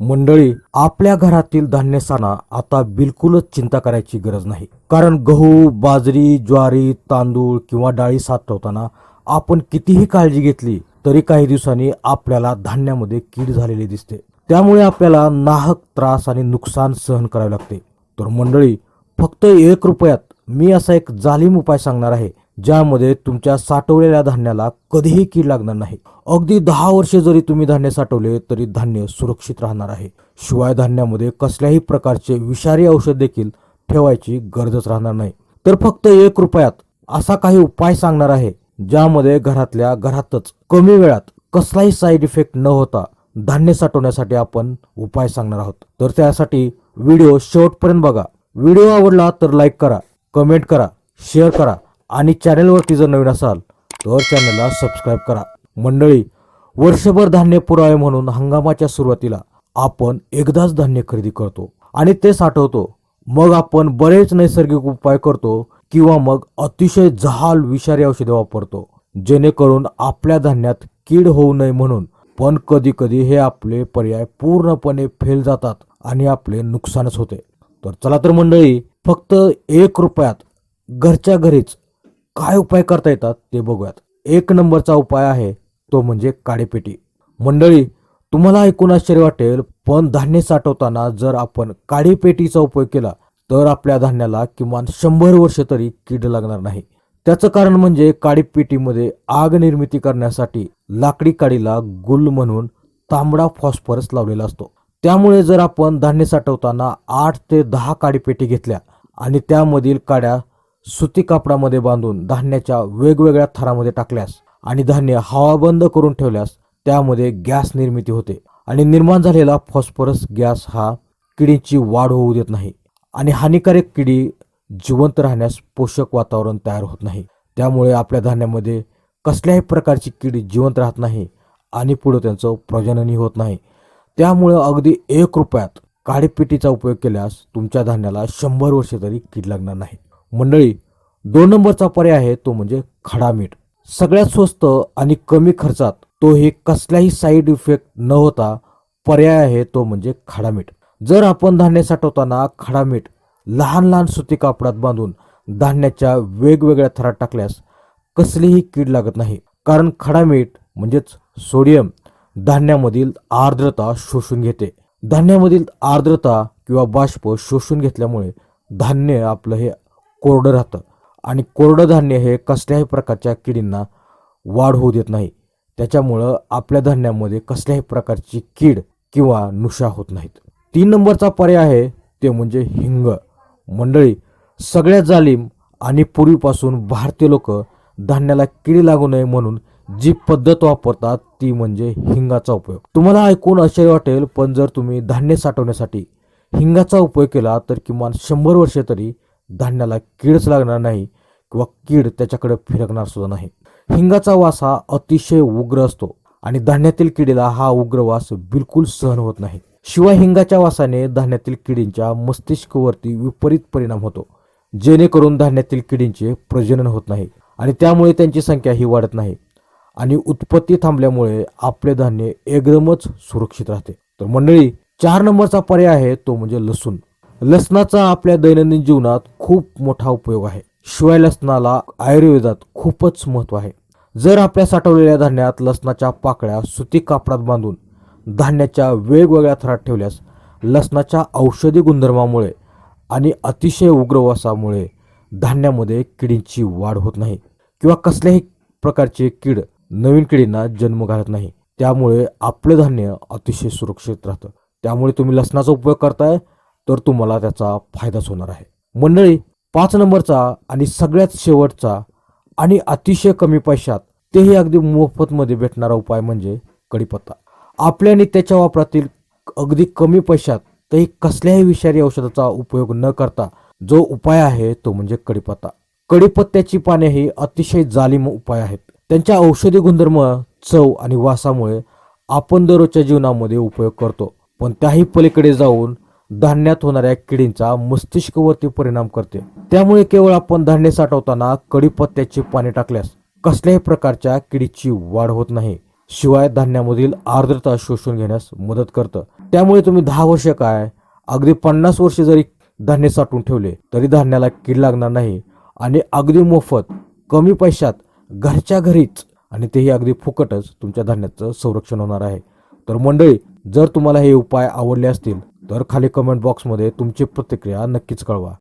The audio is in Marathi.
मंडळी आपल्या घरातील धान्यसाना आता बिलकुलच चिंता करायची गरज नाही. कारण गहू बाजरी ज्वारी तांदूळ किंवा डाळी साठवताना आपण कितीही काळजी घेतली तरी काही दिवसांनी आपल्याला धान्यामध्ये कीड झालेली दिसते. त्यामुळे आपल्याला नाहक त्रास आणि नुकसान सहन करावे लागते. तर मंडळी फक्त एक रुपयात मी असा एक जालीम उपाय सांगणार आहे. ज्यामध्ये तुमच्या साठवलेल्या धान्याला कधीही कीड लागणार नाही. अगदी दहा वर्षे जरी तुम्ही धान्य साठवले तरी धान्य सुरक्षित राहणार आहे. शिवाय धान्यामध्ये कसल्याही प्रकारचे विषारी औषध देखील ठेवायची गरजच राहणार नाही. तर फक्त एक रुपयात असा काही उपाय सांगणार आहे ज्यामध्ये घरातल्या घरातच कमी वेळात कसलाही साईड इफेक्ट न होता धान्य साठवण्यासाठी आपण उपाय सांगणार आहोत. तर त्यासाठी व्हिडिओ शेवटपर्यंत बघा. व्हिडिओ आवडला तर लाईक करा कमेंट करा शेअर करा. आणि चॅनलवरती जर नवीन असाल तर चॅनलला सबस्क्राईब करा. मंडळी वर्षभर धान्य पुरावे म्हणून हंगामाच्या सुरुवातीला आपण एकदाच धान्य खरेदी करतो आणि ते साठवतो मग आपण बरेच नैसर्गिक उपाय करतो किंवा मग अतिशय जहाल विषारी औषधे वापरतो जेणेकरून आपल्या धान्यात कीड होऊ नये म्हणून. पण कधी कधी हे आपले पर्याय पूर्णपणे फेल जातात आणि आपले नुकसानच होते. तर चला तर मंडळी फक्त एक रुपयात घरच्या घरीच काय उपाय करता येतात ते बघूयात. एक नंबरचा उपाय आहे तो म्हणजे काळेपेटी मंडळी तुम्हाला ऐकून आश्चर्य वाटेल पण धान्य साठवताना जर आपण काळीपेटीचा उपयोग केला तर आपल्या धान्याला किमान शंभर वर्ष तरी कीड लागणार नाही. त्याचं कारण म्हणजे काळीपेटीमध्ये आग निर्मिती करण्यासाठी लाकडी काडीला गुल म्हणून तांबडा फॉस्फरस लावलेला असतो. त्यामुळे जर आपण धान्य साठवताना आठ ते दहा काडीपेटी घेतल्या आणि त्यामधील काड्या सुती कापडामध्ये बांधून धान्याच्या वेगवेगळ्या थरामध्ये टाकल्यास आणि धान्य हवाबंद करून ठेवल्यास त्यामध्ये गॅस निर्मिती होते आणि निर्माण झालेला फॉस्फरस गॅस हा किडीची वाढ होऊ देत नाही आणि हानिकारक किडी जिवंत राहण्यास पोषक वातावरण तयार होत नाही. त्यामुळे आपल्या धान्यामध्ये कसल्याही प्रकारची किडी जिवंत राहत नाही आणि पुढे त्यांचं प्रजननही होत नाही. त्यामुळे अगदी एक रुपयात काळीपिटीचा उपयोग केल्यास तुमच्या धान्याला शंभर वर्षे तरी कीड लागणार नाही मंडळी दोन नंबरचा पर्याय आहे तो म्हणजे खडा मीठ. सगळ्यात स्वस्त आणि कमी खर्चात तो हे कसल्याही साईड इफेक्ट न होता पर्याय आहे तो म्हणजे खडा मीठ. जर आपण धान्य साठवताना खडा मीठ लहान लहान सुती कापडात बांधून धान्याच्या वेगवेगळ्या थरात टाकल्यास कसलीही कीड लागत नाही. कारण खडा मीठ म्हणजेच सोडियम धान्यामधील आर्द्रता शोषून घेते. धान्यामधील आर्द्रता किंवा बाष्प शोषून घेतल्यामुळे धान्य आपलं हे कोरडं राहतं. आणि कोरडं धान्य हे कसल्याही प्रकारच्या किडींना वाढ होऊ देत नाही. त्याच्यामुळं आपल्या धान्यामध्ये कसल्याही प्रकारची कीड किंवा नुशा होत नाहीत. तीन नंबरचा पर्याय आहे ते म्हणजे हिंग. मंडळी सगळ्या जालीम आणि पूर्वीपासून भारतीय लोक धान्याला किडी लागू नये म्हणून जी पद्धत वापरतात ती म्हणजे हिंगाचा उपयोग. तुम्हाला ऐकून आश्चर्य वाटेल पण जर तुम्ही धान्य साठवण्यासाठी हिंगाचा उपयोग केला तर किमान शंभर वर्षे तरी धान्याला कीडच लागणार नाही किंवा कीड त्याच्याकडे फिरकणार सुद्धा नाही. हिंगाचा वास हा अतिशय उग्र असतो आणि धान्यातील किडीला हा उग्र वास बिलकुल सहन होत नाही. शिवाय हिंगाच्या वासाने धान्यातील किडींच्या मस्तिष्कवरती विपरीत परिणाम होतो जेणेकरून धान्यातील किडींचे प्रजनन होत नाही आणि त्यामुळे त्यांची संख्या ही वाढत नाही आणि उत्पत्ती थांबल्यामुळे आपले धान्य एकदमच सुरक्षित राहते. तर मंडळी चार नंबरचा पर्याय आहे तो म्हणजे लसूण. लसणाचा आपल्या दैनंदिन जीवनात खूप मोठा उपयोग आहे. शिवाय लसणाला आयुर्वेदात खूपच महत्त्व आहे. जर आपल्या साठवलेल्या धान्यात लसणाच्या पाकळ्या सुती कापडात बांधून धान्याच्या वेगवेगळ्या थरात ठेवल्यास लसणाच्या औषधी गुणधर्मामुळे आणि अतिशय उग्र वासामुळे धान्यामध्ये किडींची वाढ होत नाही किंवा कसल्याही प्रकारचे कीड नवीन किडींना जन्म घालत नाही. त्यामुळे आपलं धान्य अतिशय सुरक्षित राहतं. त्यामुळे तुम्ही लसणाचा उपयोग करताय तर तुम्हाला त्याचा फायदाच होणार आहे. मंडळी पाच नंबरचा आणि सगळ्यात शेवटचा आणि अतिशय कमी पैशात तेही अगदी मोफतमध्ये भेटणारा उपाय म्हणजे कढीपत्ता. आपल्या त्याच्या वापरातील अगदी कमी पैशात तेही कसल्याही विषारी औषधाचा उपयोग न करता जो उपाय आहे तो म्हणजे कढीपत्ता. कढीपत्त्याची पाने ही अतिशय जालिम उपाय आहेत. त्यांच्या औषधी गुणधर्म चव आणि वासामुळे आपण दररोजच्या जीवनामध्ये उपयोग करतो. पण त्याही पलीकडे जाऊन धान्यात होणाऱ्या किडींचा मस्तिष्कवरती परिणाम करते. त्यामुळे केवळ आपण धान्य साठवताना कडीपत्त्याची पाने टाकल्यास कसल्याही प्रकारच्या किडीची वाढ होत नाही. शिवाय धान्यामधील आर्द्रता शोषून घेण्यास मदत करतं. त्यामुळे तुम्ही दहा वर्ष काय अगदी पन्नास वर्ष जरी धान्य साठवून ठेवले तरी धान्याला कीड लागणार नाही. आणि अगदी मोफत कमी पैशात घरच्या घरीच आणि तेही अगदी फुकटच तुमच्या धान्याचं संरक्षण होणार आहे. तर मंडळी जर तुम्हाला हे उपाय आवडले असतील तर खाली कमेंट बॉक्समध्ये तुमची प्रतिक्रिया नक्कीच कळवा.